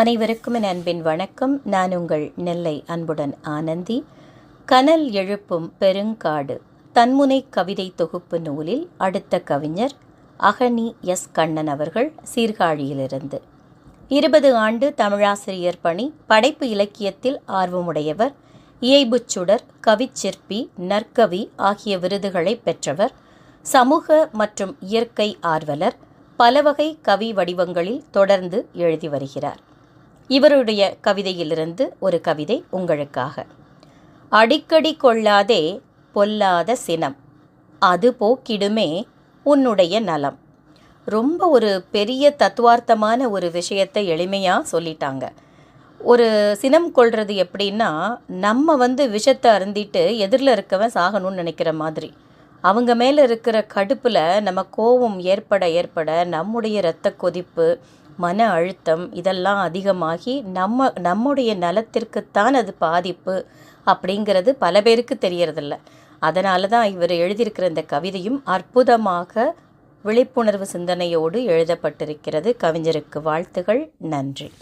அனைவருக்கும் என் அன்பின் வணக்கம். நான் உங்கள் நெல்லை அன்புடன் ஆனந்தி. கனல் எழுப்பும் பெருங்காடு. தன்முனை கவிதை தொகுப்பு நூலில் அடுத்த கவிஞர் அகனி எஸ். கண்ணன் அவர்கள் சீர்காழியிலிருந்து. இருபது ஆண்டு தமிழாசிரியர் பணி படைப்பு இலக்கியத்தில் ஆர்வமுடையவர் இயைபுச்சுடர் கவிச்சிற்பி நற்கவி ஆகிய விருதுகளை பெற்றவர் சமூக மற்றும் இயற்கை ஆர்வலர் பலவகை கவி வடிவங்களில் தொடர்ந்து எழுதி வருகிறார். இவருடைய கவிதையிலிருந்து ஒரு கவிதை உங்களுக்காக. அடிக்கடி கொள்ளாதே பொல்லாத சினம். அது போக்கிடுமே உன்னுடைய நலம். ரொம்ப ஒரு பெரிய தத்துவார்த்தமான ஒரு விஷயத்தை எளிமையாக சொல்லிட்டாங்க. ஒரு சினம் கொள்வது எப்படின்னா நம்ம வந்து விஷத்தை அருந்திட்டு எதிரில் இருக்கவன் சாகணும்னு நினைக்கிற மாதிரி. அவங்க மேலே இருக்கிற கடுப்பில் நம்ம கோபம் ஏற்பட ஏற்பட நம்முடைய இரத்த கொதிப்பு மன அழுத்தம் இதெல்லாம் அதிகமாகி நம்ம நம்முடைய நலத்திற்குத்தான் அது பாதிப்பு அப்படிங்கிறது பல பேருக்கு தெரியறதில்ல. அதனால தான் இவர் எழுதியிருக்கிற இந்த கவிதையும் அற்புதமாக விழிப்புணர்வு சிந்தனையோடு எழுதப்பட்டிருக்கிறது. கவிஞருக்கு வாழ்த்துகள். நன்றி.